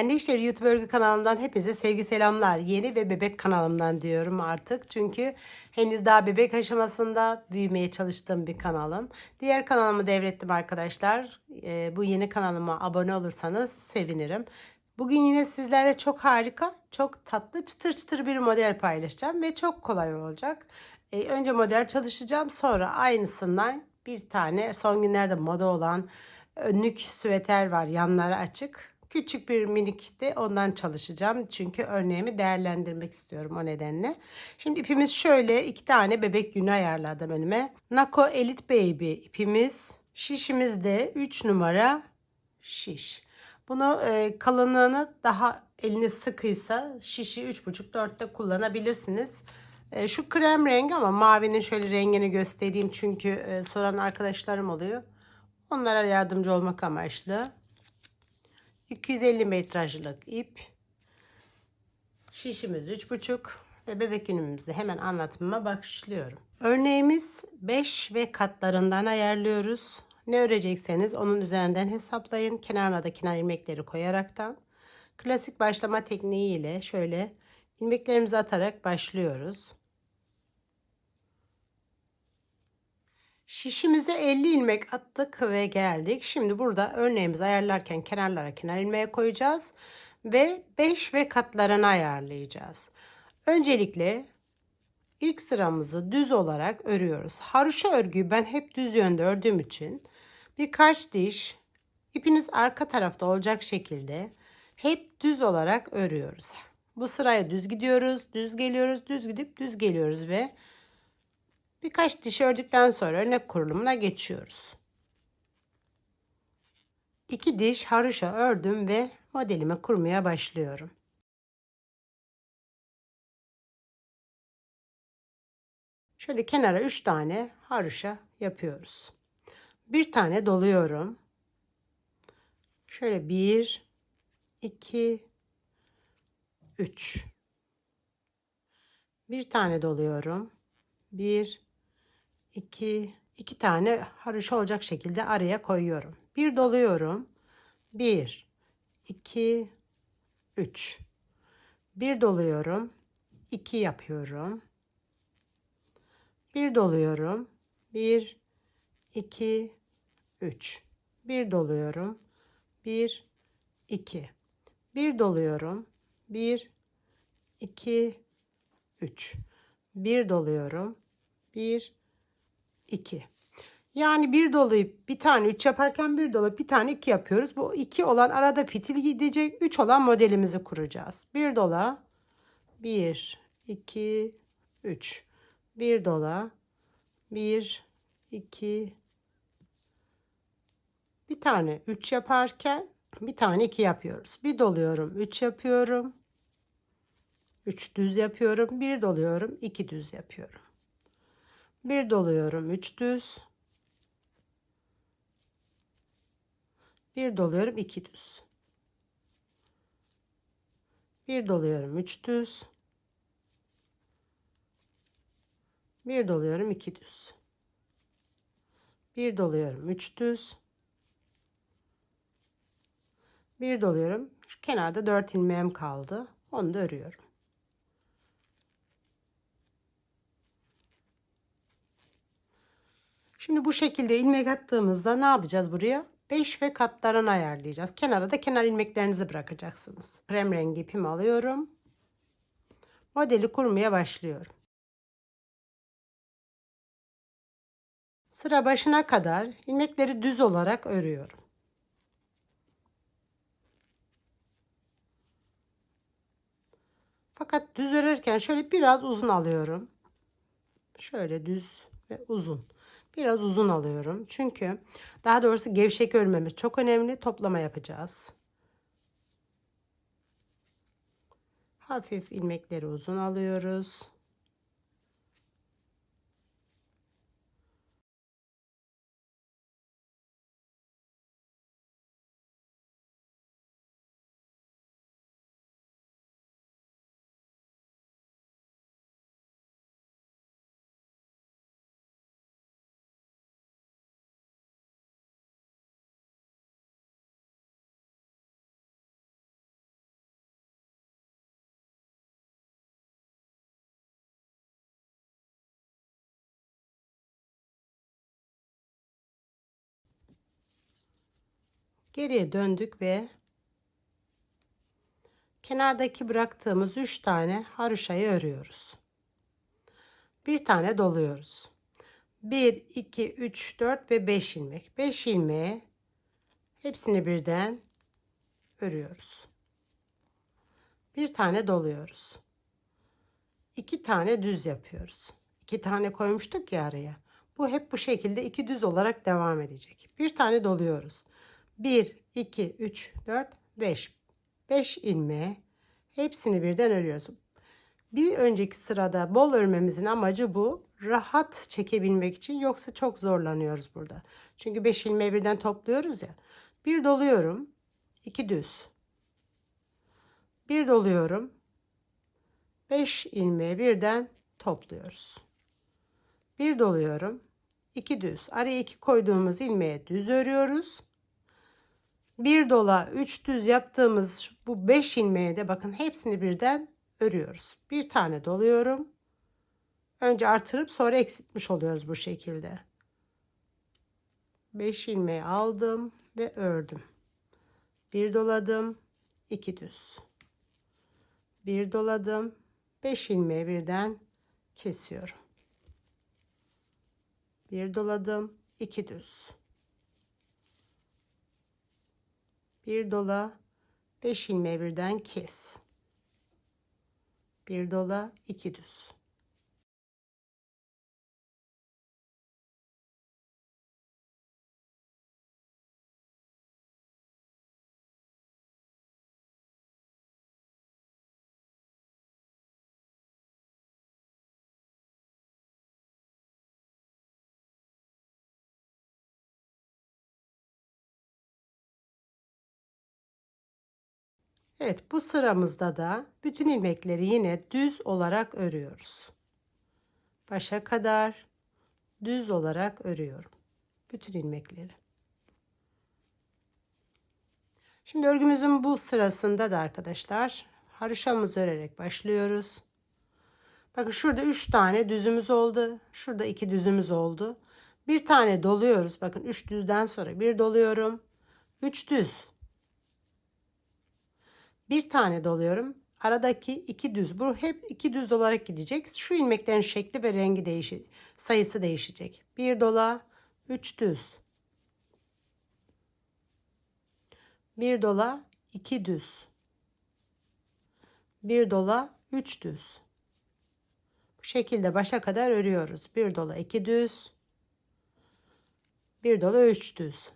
Anne İşleri YouTube Örgü kanalımdan hepinize sevgi selamlar. Yeni ve bebek kanalımdan diyorum artık. Çünkü henüz daha bebek aşamasında büyümeye çalıştığım bir kanalım. Diğer kanalımı devrettim arkadaşlar. Ee, bu yeni kanalıma abone olursanız sevinirim. Bugün yine sizlerle çok harika, çok tatlı, çıtır çıtır bir model paylaşacağım ve çok kolay olacak. Ee, önce model çalışacağım, sonra aynısından bir tane son günlerde moda olan önlük süveter var, yanları açık. Küçük bir minik de ondan çalışacağım. Çünkü örneğimi değerlendirmek istiyorum o nedenle. Şimdi ipimiz şöyle iki tane bebek günü ayarladım önüme. Nako Elite Baby ipimiz. Şişimiz de 3 numara şiş. Bunu e, kalınlığını daha eliniz sıkıysa şişi 3,5-4'te kullanabilirsiniz. E, şu krem rengi ama mavinin şöyle rengini göstereyim çünkü e, soran arkadaşlarım oluyor. Onlara yardımcı olmak amaçlı. 250 metrajlık ip. Şişimiz 3,5 ve bebek günümüzde hemen anlatımıma başlıyorum. Örneğimiz 5 ve katlarından ayarlıyoruz. Ne örecekseniz onun üzerinden hesaplayın. Kenarına da kenar ilmekleri koyaraktan. Klasik başlama tekniği ile şöyle ilmeklerimizi atarak başlıyoruz. Şişimize 50 ilmek attık ve geldik. Şimdi burada örneğimizi ayarlarken kenarlara kenar ilmeğe koyacağız. Ve 5 ve katlarını ayarlayacağız. Öncelikle ilk sıramızı düz olarak örüyoruz. Haroşa örgüyü ben hep düz yönde ördüğüm için birkaç diş ipiniz arka tarafta olacak şekilde hep düz olarak örüyoruz. Bu sıraya düz gidiyoruz, düz geliyoruz, düz gidip düz geliyoruz ve Birkaç diş ördükten sonra örnek kurulumuna geçiyoruz. İki diş haroşa ördüm ve modelimi kurmaya başlıyorum. Şöyle kenara 3 tane haroşa yapıyoruz. Bir tane doluyorum. Şöyle 1 2 3 Bir tane doluyorum. 1 2 2 tane haroşa olacak şekilde araya koyuyorum. Bir doluyorum. 1 2 3 Bir doluyorum. 2 yapıyorum. Bir doluyorum. 1 2 3 Bir doluyorum. 1 2 Bir doluyorum. 1 2 3 Bir doluyorum. 1 2. Yani bir dolayıp bir tane 3 yaparken bir dolayıp bir tane 2 yapıyoruz. Bu 2 olan arada fitil gidecek. 3 olan modelimizi kuracağız. Bir dola 1 2 3 bir dola 1 2 bir tane 3 yaparken bir tane 2 yapıyoruz. Bir doluyorum 3 yapıyorum. 3 düz yapıyorum. Bir doluyorum 2 düz yapıyorum. Bir doluyorum 3 düz. Bir doluyorum 2 düz. Bir doluyorum 3 düz. Bir doluyorum 2 düz. Bir doluyorum 3 düz. Bir doluyorum. Şu kenarda 4 ilmeğim kaldı. Onu da örüyorum. Şimdi bu şekilde ilmek attığımızda ne yapacağız buraya? 5 ve katlarını ayarlayacağız. Kenara da kenar ilmeklerinizi bırakacaksınız. Krem rengi ipimi alıyorum. Modeli kurmaya başlıyorum. Sıra başına kadar ilmekleri düz olarak örüyorum. Fakat düz örerken şöyle biraz uzun alıyorum. Şöyle düz ve uzun. Biraz uzun alıyorum. Çünkü daha doğrusu gevşek örmemiz çok önemli. Toplama yapacağız. Hafif ilmekleri uzun alıyoruz. Geriye döndük ve kenardaki bıraktığımız 3 tane haroşayı örüyoruz. Bir tane doluyoruz. 1, 2, 3, 4 ve 5 ilmek. 5 ilmeğe hepsini birden örüyoruz. Bir tane doluyoruz. 2 tane düz yapıyoruz. 2 tane koymuştuk ya araya. Bu hep bu şekilde iki düz olarak devam edecek. Bir tane doluyoruz. 1, 2, 3, 4, 5. 5 ilmeğe hepsini birden örüyoruz. Bir önceki sırada bol örmemizin amacı bu. Rahat çekebilmek için yoksa çok zorlanıyoruz burada. Çünkü 5 ilmeği birden topluyoruz ya. Bir doluyorum. 2 düz. Bir doluyorum. 5 ilmeği birden topluyoruz. Bir doluyorum. 2 düz. Araya 2 koyduğumuz ilmeğe düz örüyoruz. Bir dola 3 düz yaptığımız bu 5 ilmeğe de bakın hepsini birden örüyoruz. Bir tane doluyorum. Önce artırıp sonra eksiltmiş oluyoruz bu şekilde. 5 ilmeği aldım ve ördüm. Bir doladım, 2 düz. Bir doladım, 5 ilmeği birden kesiyorum. Bir doladım, 2 düz. Bir dola, 5 ilmeği birden kes. Bir dola, 2 düz. Evet bu sıramızda da bütün ilmekleri yine düz olarak örüyoruz. Başa kadar düz olarak örüyorum. Bütün ilmekleri. Şimdi örgümüzün bu sırasında da arkadaşlar haroşamızı örerek başlıyoruz. Bakın şurada 3 tane düzümüz oldu. Şurada 2 düzümüz oldu. Bir tane doluyoruz. Bakın 3 düzden sonra bir doluyorum. 3 düz. Bir tane doluyorum. Aradaki iki düz. Bu hep iki düz olarak gidecek. Şu ilmeklerin şekli ve rengi değişir. Sayısı değişecek. Bir dola, üç düz. Bir dola, iki düz. Bir dola, üç düz. Bu şekilde başa kadar örüyoruz. Bir dola, iki düz. Bir dola, üç düz.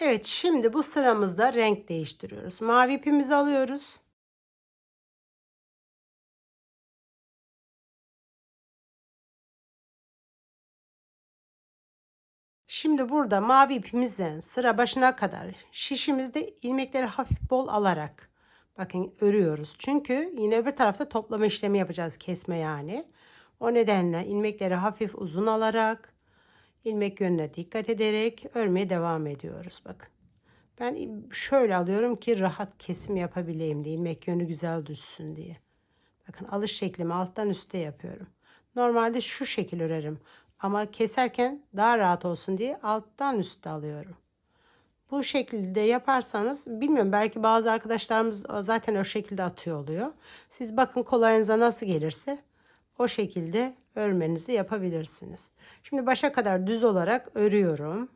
Evet şimdi bu sıramızda renk değiştiriyoruz. Mavi ipimizi alıyoruz. Şimdi burada mavi ipimizden sıra başına kadar şişimizde ilmekleri hafif bol alarak bakın örüyoruz. Çünkü yine bir tarafta toplama işlemi yapacağız kesme yani. O nedenle ilmekleri hafif uzun alarak ilmek yönüne dikkat ederek örmeye devam ediyoruz. Bakın. Ben şöyle alıyorum ki rahat kesim yapabileyim diye. ilmek yönü güzel düşsün diye. Bakın alış şeklimi alttan üste yapıyorum. Normalde şu şekil örerim. Ama keserken daha rahat olsun diye alttan üste alıyorum. Bu şekilde yaparsanız bilmiyorum belki bazı arkadaşlarımız zaten o şekilde atıyor oluyor. Siz bakın kolayınıza nasıl gelirse o şekilde örmenizi yapabilirsiniz. Şimdi başa kadar düz olarak örüyorum.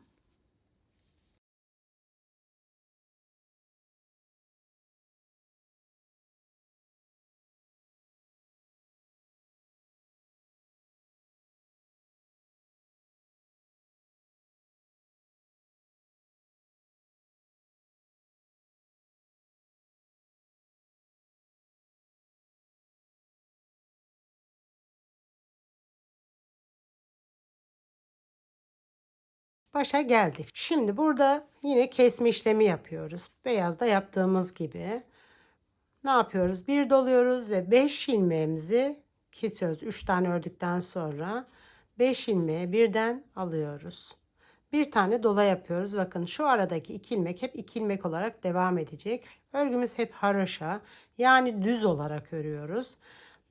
Başa geldik. Şimdi burada yine kesme işlemi yapıyoruz. Beyazda yaptığımız gibi. Ne yapıyoruz? Bir doluyoruz ve 5 ilmeğimizi kesiyoruz. 3 tane ördükten sonra 5 ilmeği birden alıyoruz. Bir tane dola yapıyoruz. Bakın şu aradaki iki ilmek hep iki ilmek olarak devam edecek. Örgümüz hep haroşa yani düz olarak örüyoruz.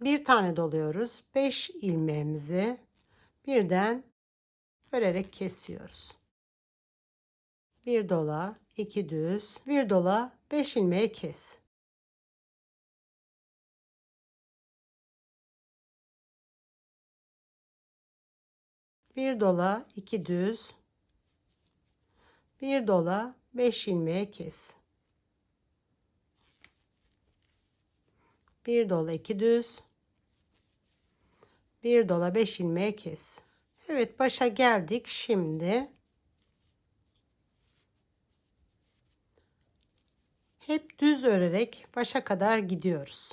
Bir tane doluyoruz. 5 ilmeğimizi birden örerek kesiyoruz. Bir dola, iki düz, bir dola, 5 ilmeği kes. Bir dola, iki düz, bir dola, 5 ilmeği kes. Bir dola, iki düz, bir dola, 5 ilmeği kes. Evet başa geldik. Şimdi hep düz örerek başa kadar gidiyoruz.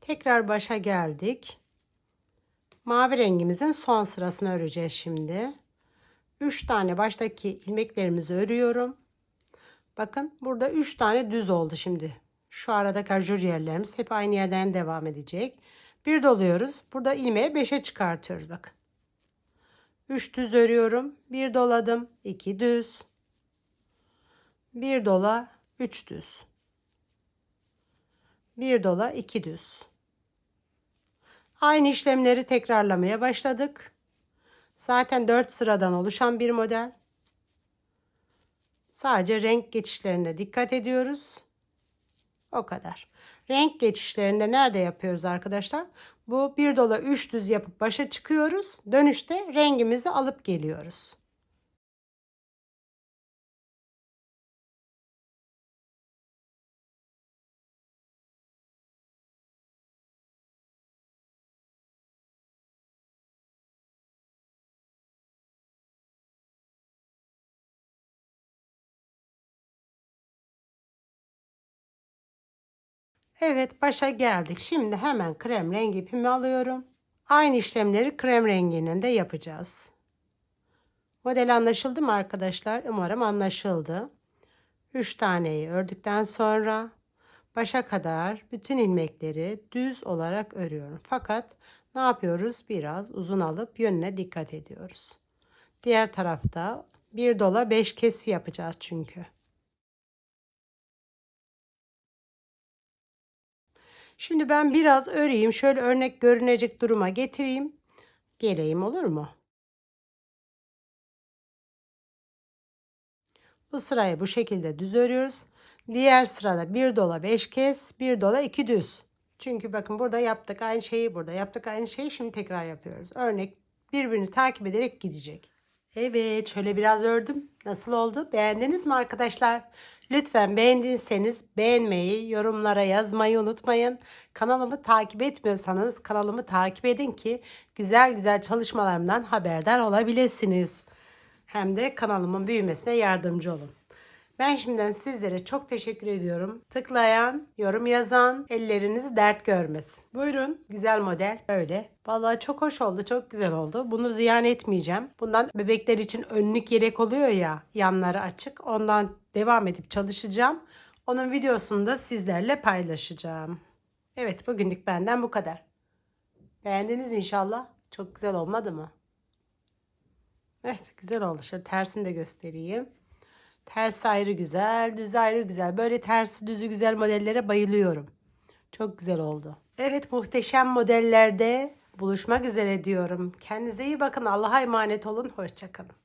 Tekrar başa geldik. Mavi rengimizin son sırasını öreceğiz şimdi. 3 tane baştaki ilmeklerimizi örüyorum. Bakın burada 3 tane düz oldu şimdi. Şu aradaki ajur yerlerimiz hep aynı yerden devam edecek. Bir doluyoruz. Burada ilmeği 5'e çıkartıyoruz bakın. 3 düz örüyorum. 1 doladım. 2 düz. 1 dola 3 düz. 1 dola 2 düz. Aynı işlemleri tekrarlamaya başladık. Zaten 4 sıradan oluşan bir model. Sadece renk geçişlerine dikkat ediyoruz. O kadar. Renk geçişlerinde nerede yapıyoruz arkadaşlar? Bu bir dola 3 düz yapıp başa çıkıyoruz. Dönüşte rengimizi alıp geliyoruz. Evet başa geldik. Şimdi hemen krem rengi ipimi alıyorum. Aynı işlemleri krem renginin de yapacağız. Model anlaşıldı mı arkadaşlar? Umarım anlaşıldı. 3 taneyi ördükten sonra başa kadar bütün ilmekleri düz olarak örüyorum. Fakat ne yapıyoruz? Biraz uzun alıp yönüne dikkat ediyoruz. Diğer tarafta bir dola 5 kesi yapacağız çünkü. Şimdi ben biraz öreyim. Şöyle örnek görünecek duruma getireyim. Geleyim olur mu? Bu sırayı bu şekilde düz örüyoruz. Diğer sırada bir dola 5 kez, bir dola 2 düz. Çünkü bakın burada yaptık aynı şeyi, burada yaptık aynı şeyi. Şimdi tekrar yapıyoruz. Örnek birbirini takip ederek gidecek. Evet şöyle biraz ördüm. Nasıl oldu? Beğendiniz mi arkadaşlar? Lütfen beğendiyseniz beğenmeyi, yorumlara yazmayı unutmayın. Kanalımı takip etmiyorsanız kanalımı takip edin ki güzel güzel çalışmalarımdan haberdar olabilirsiniz. Hem de kanalımın büyümesine yardımcı olun. Ben şimdiden sizlere çok teşekkür ediyorum. Tıklayan, yorum yazan, elleriniz dert görmesin. Buyurun, güzel model. Öyle. Vallahi çok hoş oldu, çok güzel oldu. Bunu ziyan etmeyeceğim. Bundan bebekler için önlük yelek oluyor ya, yanları açık. Ondan devam edip çalışacağım. Onun videosunu da sizlerle paylaşacağım. Evet, bugünlük benden bu kadar. Beğendiniz inşallah. Çok güzel olmadı mı? Evet, güzel oldu. Şöyle tersini de göstereyim. Ters ayrı güzel, düz ayrı güzel. Böyle tersi düzü güzel modellere bayılıyorum. Çok güzel oldu. Evet muhteşem modellerde buluşmak üzere diyorum. Kendinize iyi bakın. Allah'a emanet olun. Hoşçakalın.